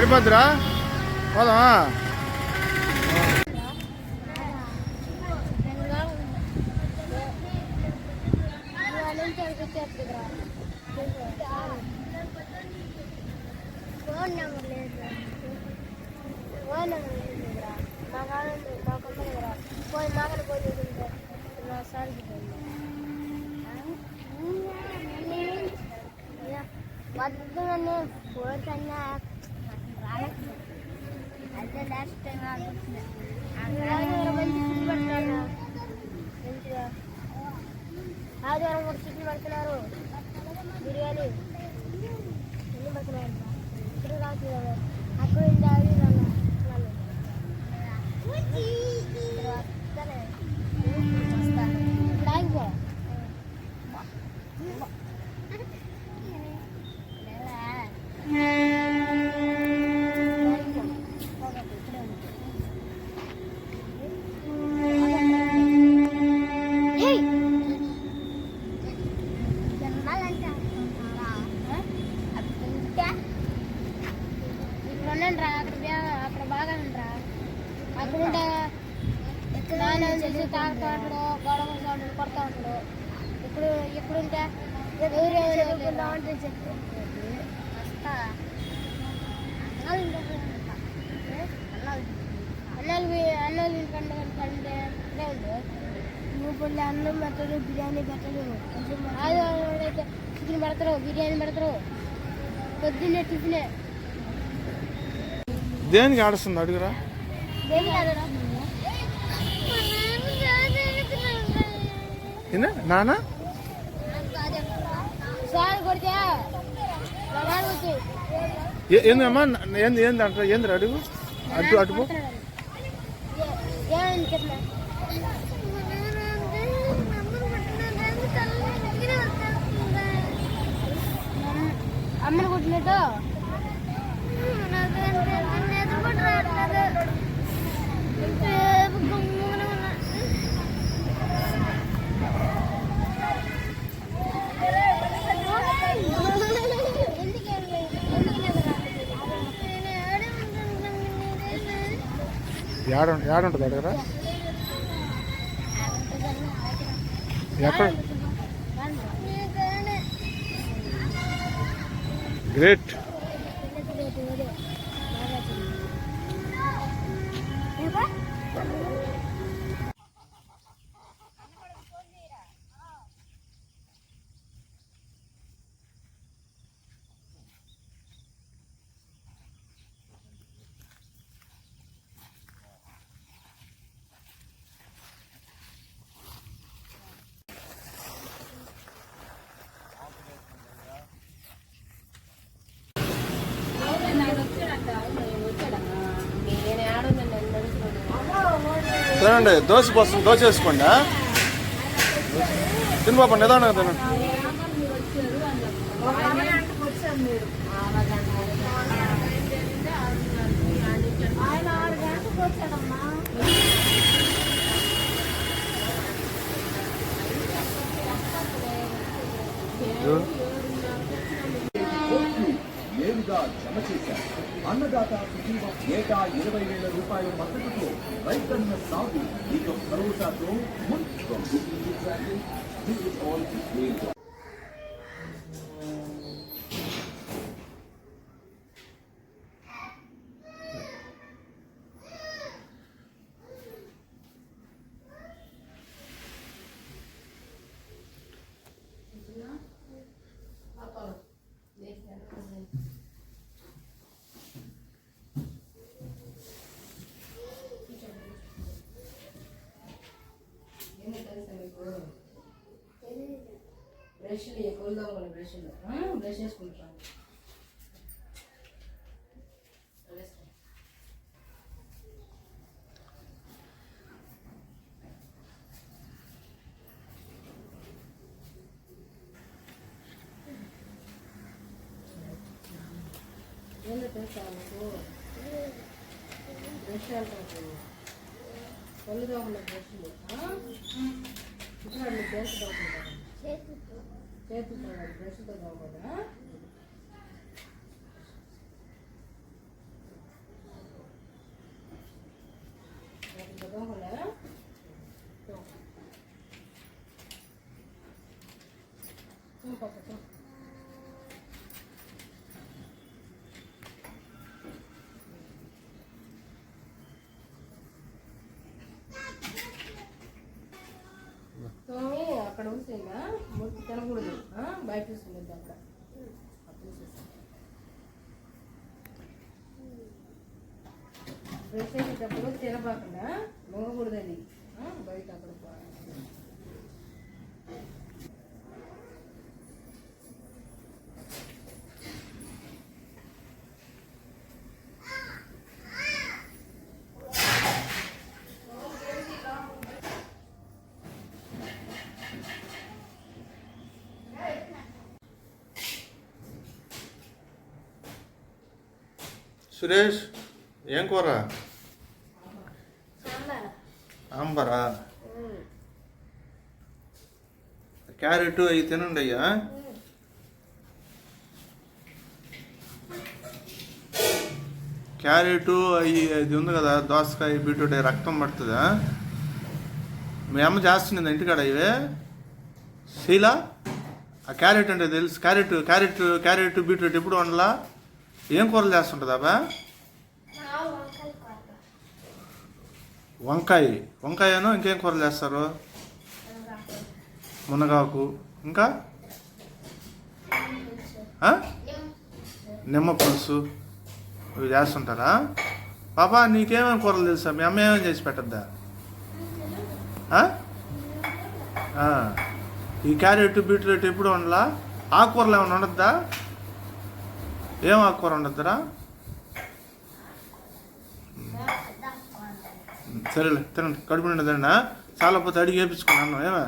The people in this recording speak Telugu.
సరిపోద్దురా పోదామా ఫోన్ నెంబర్ లేదు phone number Dedeler fena gitmiyor. నాన్న చేసి తాగుతాడు గొడవ సౌండ్ కొడతా ఉంటాడు. ఇప్పుడు ఎవరు చదువుకుంటా ఉంటే చెప్పు. వస్తా. అన్నాలు కంటే ఉండు. నువ్వు అన్నం పెట్టడు బిర్యానీ పెట్టడు ఆదివారం అయితే చికెన్ పెడతారు బిర్యానీ పెడతారు. పొద్దున్నే టిఫినే. దేనికి ఆడుస్తుంది అడుగురా? ఏందా? నానా? సార్ నాన్న ఏందమ్మా ఏంది ఏంది అంటారు ఏంది అడుగు? అటు అడుగు అమ్మను అమ్మని కొట్టినట్టు? యాడ యాడ ఉంటుంది అడుగురా ఎక్కడ? గ్రేట్. తినండి. దోశ పోస్తుంది దోశ వేసుకోండి? తిను బాబా నిదానంగా తినండి కోట్లు అన్నదాత కుటుంబం ఏటా ఇరవై వేల రూపాయల మద్దతుతో రైతన్న సాగు ఇక భరోసాతో ముందుకు బ్రష్లు ఎక్కువ దొంగలు బ్రష్లు. బ్రష్ చేసుకుంటాను ఏందో తెలుసా నీకు బ్రష్ అంటారు. పళ్ళు దోమల బ్రష్లు. 그 사람이 배수도 배수도 배수도 배수도 나오거나 배수도 나오거나 또 손가락 좀 అక్కడ ఉంటే మురికి తినకూడదు. బయట చూసుకునేది అక్కడ అప్పుడు చూసి బ్రష్ చేసేటప్పుడు తినబాకుండా మొగకూడదు అది బయట అక్కడ సురేష్ ఏం కూర? ఆంబరా క్యారెట్ అవి తినండి అయ్యా. క్యారెట్ అవి అది ఉంది కదా దోసకాయ బీట్రూట్ రక్తం పడుతుందా? మీ అమ్మ చేస్తున్నది ఇంటికాడ ఇవే. శీలా ఆ క్యారెట్ అంటే తెలుసు. క్యారెట్ క్యారెట్ క్యారెట్ బీట్రూట్ ఎప్పుడు వండలా? ఏం కూరలు చేస్తుంటుందా బా వంకాయ. వంకాయను ఇంకేం కూరలు చేస్తారు? మునగాకు. ఇంకా? నిమ్మ పులుసు. ఇవి చేస్తుంటారా? పాపా నీకేమేమి కూరలు తెలుసా? మీ అమ్మ ఏమేమి చేసి పెట్టద్దా? ఈ క్యారెట్ బీట్రూట్ ఎప్పుడు ఉండలా ఆకుకూరలు ఏమైనా ఉండద్దా ఏం ఆకుకూర ఉండద్దురా సరేలే తినండి. కడుపు నిండా తిన్నా చాలా పోతే అడిగి వేపించుకున్నాను ఏమే?